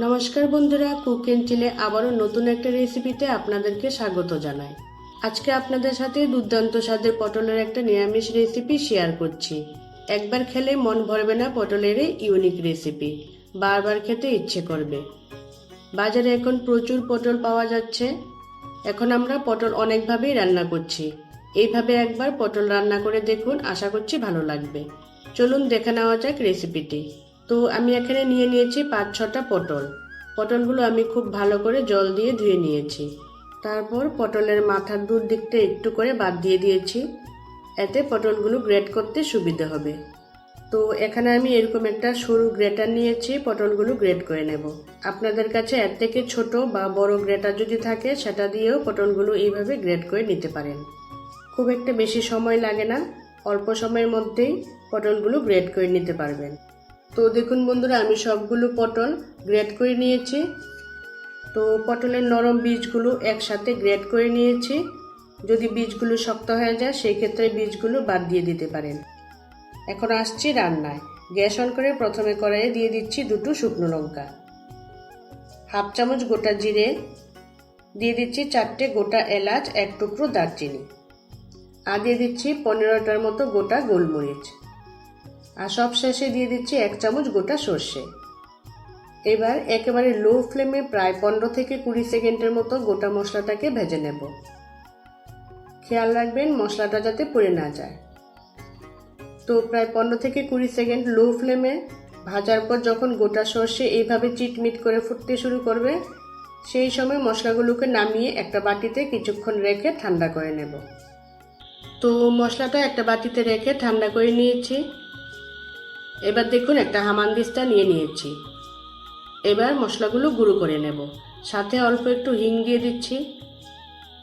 নমস্কার বন্ধুরা, cook and চিলে আবারও নতুন একটা রেসিপিতে আপনাদেরকে স্বাগত জানাই। আজকে আপনাদের সাথে দুর্দান্ত স্বাদের পটলের একটা নিরামিষ রেসিপি শেয়ার করছি। একবার খেলে মন ভরবে না পটলের এই ইউনিক রেসিপি বারবার খেতে ইচ্ছে করবে। বাজারে এখন প্রচুর পটল পাওয়া যাচ্ছে। এখন আমরা পটল অনেকভাবেই রান্না করছি। এইভাবে একবার পটল রান্না করে দেখুন, আশা করছি ভালো লাগবে। চলুন দেখে নেওয়া যাক রেসিপিটি তো আমি এখানে নিয়ে নিয়েছি পাঁচ ছটা পটল। পটলগুলো আমি খুব ভালো করে জল দিয়ে ধুয়ে নিয়েছি। তারপর পটলের মাথার দুধ দিকটা একটু করে বাদ দিয়ে দিয়েছি। এতে পটলগুলো গ্রেট করতে সুবিধা হবে। তো এখানে আমি এরকম একটা সরু গ্রেটার নিয়েছি, পটলগুলো গ্রেট করে নেব। আপনাদের কাছে এর থেকে ছোট বা বড় গ্রেটার যদি থাকে, সেটা দিয়েও পটলগুলো এইভাবে গ্রেট করে নিতে পারেন। খুব একটা বেশি সময় লাগে না, অল্প সময়ের মধ্যেই পটলগুলো গ্রেট করে নিতে পারবেন। তো দেখুন বন্ধুরা, আমি সবগুলো পটল গ্রেড করে নিয়েছি। তো পটলের নরম বীজগুলো একসাথে গ্রেড করে নিয়েছি। যদি বীজগুলো শক্ত হয়ে যায় সেই ক্ষেত্রে বীজগুলো বাদ দিয়ে দিতে পারেন। এখন আসছি রান্নায়। গ্যাস অন করে প্রথমে কড়াইয়ে দিয়ে দিচ্ছি দুটো শুকনো লঙ্কা। হাফ চামচ গোটা জিরে, দিয়ে দিচ্ছি চারটে গোটা এলাচ, এক টুকরো দারচিনি। আর দিয়ে দিচ্ছি পনেরোটার মতো গোটা গোলমরিচ। আর সব শেষে দিয়ে দিচ্ছি এক চামচ গোটা সর্ষে। এবার একেবারে লো ফ্লেমে প্রায় পনেরো থেকে কুড়ি সেকেন্ডের মতো গোটা মশলাটাকে ভেজে নেব। খেয়াল রাখবেন মশলাটা যাতে পুড়ে না যায়। তো প্রায় পনেরো থেকে কুড়ি সেকেন্ড লো ফ্লেমে ভাজার পর যখন গোটা সর্ষে এইভাবে চিটমিট করে ফুটতে শুরু করবে, সেই সময় মশলাগুলোকে নামিয়ে একটা বাটিতে কিছুক্ষণ রেখে ঠান্ডা করে নেব। তো মশলাটা একটা বাটিতে রেখে ঠান্ডা করে নিয়েছি। এবার দেখুন একটা হামানদিস্তা নিয়ে নিয়েছি। এবার মশলাগুলো গুঁড়ো করে নেব। সাথে অল্প একটু হিং দিয়ে দিচ্ছি।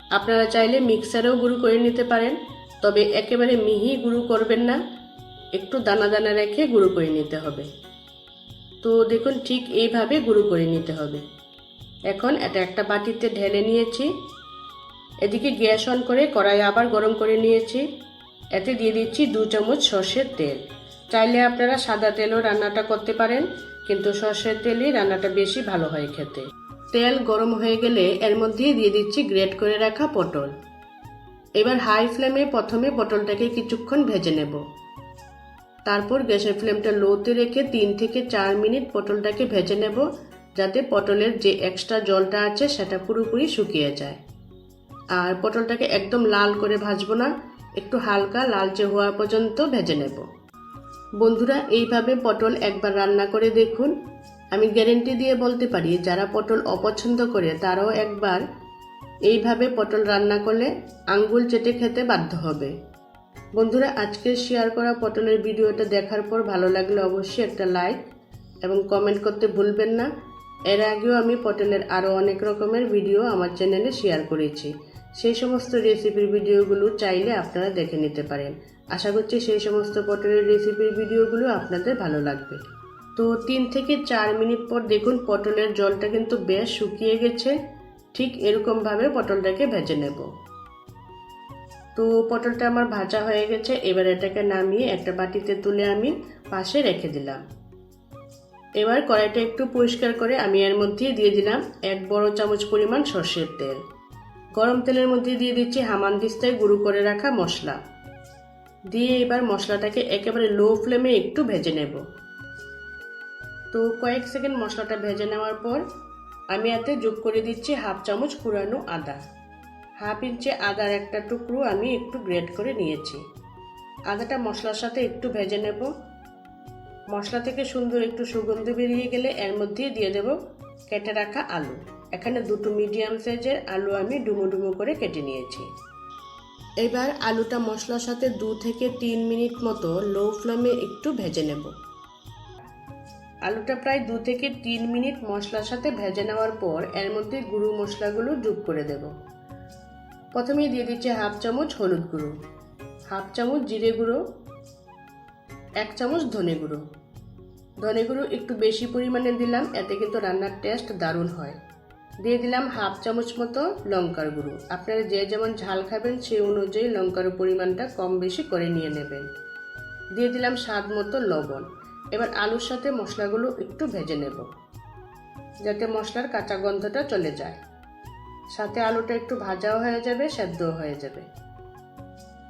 আপনারা চাইলে মিক্সারেও গুঁড়ো করে নিতে পারেন, তবে একেবারে মিহি গুঁড়ো করবেন না। একটু দানা দানা রেখে গুঁড়ো করে নিতে হবে। তো দেখুন ঠিক এইভাবে গুঁড়ো করে নিতে হবে। এখন এটা একটা বাটিতে ঢেলে নিয়েছি। এদিকে গ্যাস অন করে কড়াই আবার গরম করে নিয়েছি। এতে দিয়ে দিচ্ছি দু চামচ সর্ষের তেল। চাইলে আপনারা সাদা তেলও রান্নাটা করতে পারেন, কিন্তু সর্ষের তেলই রান্নাটা বেশি ভালো হয় খেতে। তেল গরম হয়ে গেলে এর মধ্যে দিয়ে দিচ্ছি গ্রেট করে রাখা পটল। এবার হাই ফ্লেমে প্রথমে পটলটাকে কিছুক্ষণ ভেজে নেব। তারপর গ্যাসের ফ্লেমটা লোতে রেখে তিন থেকে চার মিনিট পটলটাকে ভেজে নেব, যাতে পটলের যে এক্সট্রা জলটা আছে সেটা পুরোপুরি শুকিয়ে যায়। আর পটলটাকে একদম লাল করে ভাজবো না, একটু হালকা লালচে হওয়া পর্যন্ত ভেজে নেব। বন্ধুরা, এইভাবে পটল একবার রান্না করে দেখুন। আমি গ্যারেন্টি দিয়ে বলতে পারি, যারা পটল অপছন্দ করে, তারাও একবার এইভাবে পটল রান্না করলে আঙ্গুল চেটে খেতে বাধ্য হবে। বন্ধুরা আজকের শেয়ার করা পটলের ভিডিওটা দেখার পর ভালো লাগলে অবশ্যই একটা লাইক এবং কমেন্ট করতে ভুলবেন না। এর আগেও আমি পটলের আরও অনেক রকমের ভিডিও আমার চ্যানেলে শেয়ার করেছি। সেই সমস্ত রেসিপির ভিডিওগুলো চাইলে আপনারা দেখে নিতে পারেন। আশা করছি সেই সমস্ত পটলের রেসিপির ভিডিওগুলো আপনাদের ভালো লাগবে। তো তিন থেকে চার মিনিট পর দেখুন পটলের জলটা কিন্তু বেশ শুকিয়ে গেছে। ঠিক এরকমভাবে পটলটাকে ভেজে নেব। তো পটলটা আমার ভাজা হয়ে গেছে। এবার এটাকে নামিয়ে একটা বাটিতে তুলে আমি পাশে রেখে দিলাম। এবার কড়াইটা একটু পরিষ্কার করে আমি এর মধ্যে দিয়ে দিলাম এক বড় চামচ পরিমাণ সর্ষের তেল। গরম তেলের মধ্যে দিয়ে দিচ্ছি হামানদিস্তায় গুঁড়ো করে রাখা মশলা। দিয়ে এবার মশলাটাকে একেবারে লো ফ্লেমে একটু ভেজে নেব। তো কয়েক সেকেন্ড মশলাটা ভেজে নেওয়ার পর আমি এতে যোগ করে দিচ্ছি হাফ চামচ কুড়ানো আদা। হাফ ইঞ্চি আদার একটা টুকরো আমি একটু গ্রেট করে নিয়েছি। আদাটা মশলার সাথে একটু ভেজে নেব। মশলা থেকে সুন্দর একটু সুগন্ধ বেরিয়ে গেলে এর মধ্যে দিয়ে দেব কেটে রাখা আলু। এখানে দুটো মিডিয়াম সাইজের আলু আমি ডুমো ডুমো করে কেটে নিয়েছি। এবার আলুটা মশলার সাথে দু থেকে তিন মিনিট মতো লো ফ্লেমে একটু ভেজে নেব। আলুটা প্রায় দু থেকে তিন মিনিট মশলার সাথে ভেজে নেওয়ার পর এর মধ্যে গুঁড়ো মশলাগুলো যোগ করে দেব। প্রথমেই দিয়ে দিচ্ছি হাফ চামচ হলুদ গুঁড়ো, হাফ চামচ জিরে গুঁড়ো, এক চামচ ধনে গুঁড়ো। ধনে গুঁড়ো একটু বেশি পরিমাণে দিলাম, এতে কিন্তু রান্নার টেস্ট দারুণ হয়। দিয়ে দিলাম হাফ চামচ মতো লঙ্কার গুঁড়ো। আপনারা যে যেমন ঝাল খাবেন, সেই অনুযায়ী লঙ্কার পরিমাণটা কম বেশি করে নিয়ে নেবেন। দিয়ে দিলাম স্বাদ মতো লবণ। এবার আলুর সাথে মশলাগুলো একটু ভেজে নেব, যাতে মশলার কাঁচা গন্ধটা চলে যায়। সাথে আলুটা একটু ভাজাও হয়ে যাবে, সেদ্ধও হয়ে যাবে।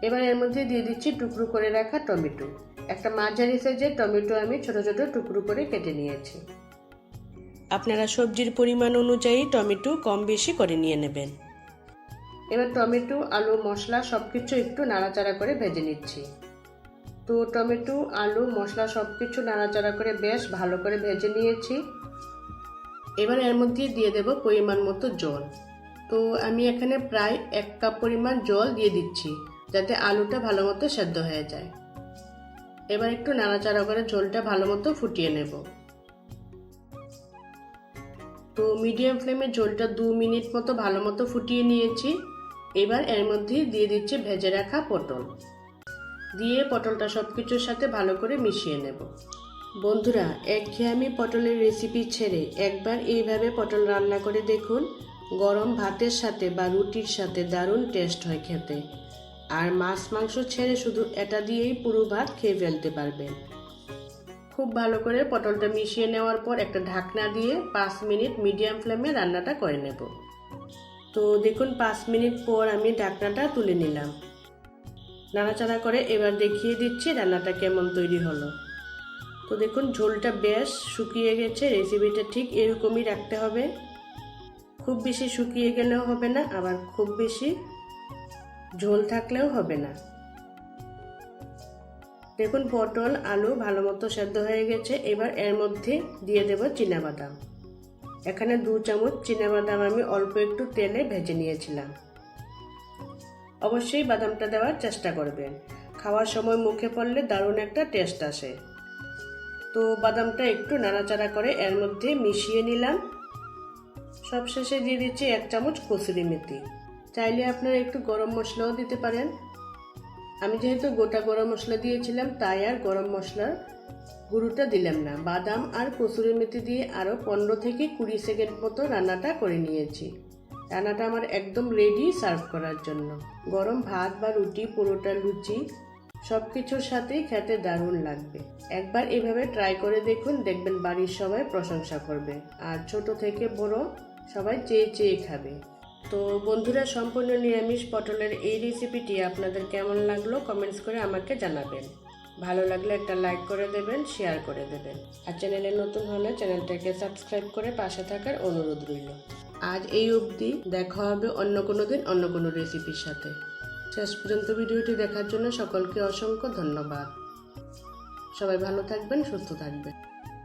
এবার এর মধ্যে দিয়ে দিচ্ছি টুকরো করে রাখা টমেটো। একটা মাঝারি সাইজের টমেটো আমি ছোট ছোট টুকরো করে কেটে নিয়েছি। আপনারা সবজির পরিমাণ অনুযায়ী টমেটো কম বেশি করে নিয়ে নেবেন। এবার টমেটো, আলু, মশলা সব কিছু একটু নাড়াচাড়া করে ভেজে নিচ্ছি। তো টমেটো, আলু, মশলা সব কিছু নাড়াচাড়া করে বেশ ভালো করে ভেজে নিয়েছি। এবার এর মধ্যে দিয়ে দেব পরিমাণ মতো জল। তো আমি এখানে প্রায় এক কাপ পরিমাণ জল দিয়ে দিচ্ছি, যাতে আলুটা ভালো মতো সেদ্ধ হয়ে যায়। এবার একটু নাড়াচাড়া করে ঝোলটা ভালো মতো ফুটিয়ে নেব। তো মিডিয়াম ফ্লেমে ঝোলটা দু মিনিট মতো ভালো মতো ফুটিয়ে নিয়েছি। এবার এর মধ্যে দিয়ে দিচ্ছি ভেজে রাখা পটল। দিয়ে পটলটা সব কিছুর সাথে ভালো করে মিশিয়ে নেব। বন্ধুরা একঘেয়েমি পটলের রেসিপি ছেড়ে একবার এইভাবে পটল রান্না করে দেখুন, গরম ভাতের সাথে বা রুটির সাথে দারুণ টেস্ট হয় খেতে। আর মাছ মাংস ছেড়ে শুধু এটা দিয়েই পুরো ভাত খেয়ে ফেলতে পারবেন। খুব ভালো করে পটলটা মিশিয়ে নেওয়ার পর একটা ঢাকনা দিয়ে পাঁচ মিনিট মিডিয়াম ফ্লেমে রান্নাটা করে নেব। তো দেখুন, পাঁচ মিনিট পর আমি ঢাকনাটা তুলে নিলাম। নাড়াচাড়া করে এবার দেখিয়ে দিচ্ছি রান্নাটা কেমন তৈরি হলো। তো দেখুন, ঝোলটা বেশ শুকিয়ে গেছে রেসিপিটা ঠিক এরকমই রাখতে হবে। খুব বেশি শুকিয়ে গেলেও হবে না, আবার খুব বেশি ঝোল থাকলেও হবে না। দেখুন, পটল, আলু ভালো মতো সেদ্ধ হয়ে গেছে। এবার এর মধ্যে দিয়ে দেব বাদাম এখানে দু চামচ বাদাম আমি অল্প একটু তেলে ভেজে নিয়েছিলাম। অবশ্যই বাদামটা দেওয়ার চেষ্টা করবেন। খাওয়ার সময় মুখে পড়লে দারুণ একটা টেস্ট আসে। তো বাদামটা একটু নাড়াচাড়া করে এর মধ্যে মিশিয়ে নিলাম। সবশেষে দিয়ে দিচ্ছি এক চামচ কসুরি মেথি। চাইলে আপনারা একটু গরম মশলাও দিতে পারেন। আমি যেহেতু গোটা গরম মশলা দিয়েছিলাম, তাই আর গরম মশলার গুঁড়োটা দিলাম না। বাদাম আর কসুরি মেথি দিয়ে আরও পনেরো থেকে কুড়ি সেকেন্ড মতো রান্নাটা করে নিয়েছি। রান্নাটা আমার একদম রেডি সার্ভ করার জন্য। গরম ভাত বা রুটি, পুরোটা, লুচি সব কিছুর সাথেই খেতে দারুণ লাগবে। একবার এভাবে ট্রাই করে দেখুন, দেখবেন বাড়ির সবাই প্রশংসা করবে। আর ছোট থেকে বড় সবাই চেয়ে চেয়ে খাবে। তো বন্ধুরা, সম্পূর্ণ নিরামিষ পটলের এই রেসিপিটি আপনাদের কেমন লাগল কমেন্টস করে আমাকে জানাবেন। ভালো লাগলে একটা লাইক করে দেবেন শেয়ার করে দেবেন। আর চ্যানেলে নতুন হলে চ্যানেলটাকে সাবস্ক্রাইব করে পাশে থাকার অনুরোধ রইল। আজ এই অবধি দেখা হবে অন্য কোনো দিন, অন্য কোনো রেসিপির সাথে। শেষ পর্যন্ত ভিডিওটি দেখার জন্য সকলকে অসংখ্য ধন্যবাদ। সবাই ভালো থাকবেন, সুস্থ থাকবেন।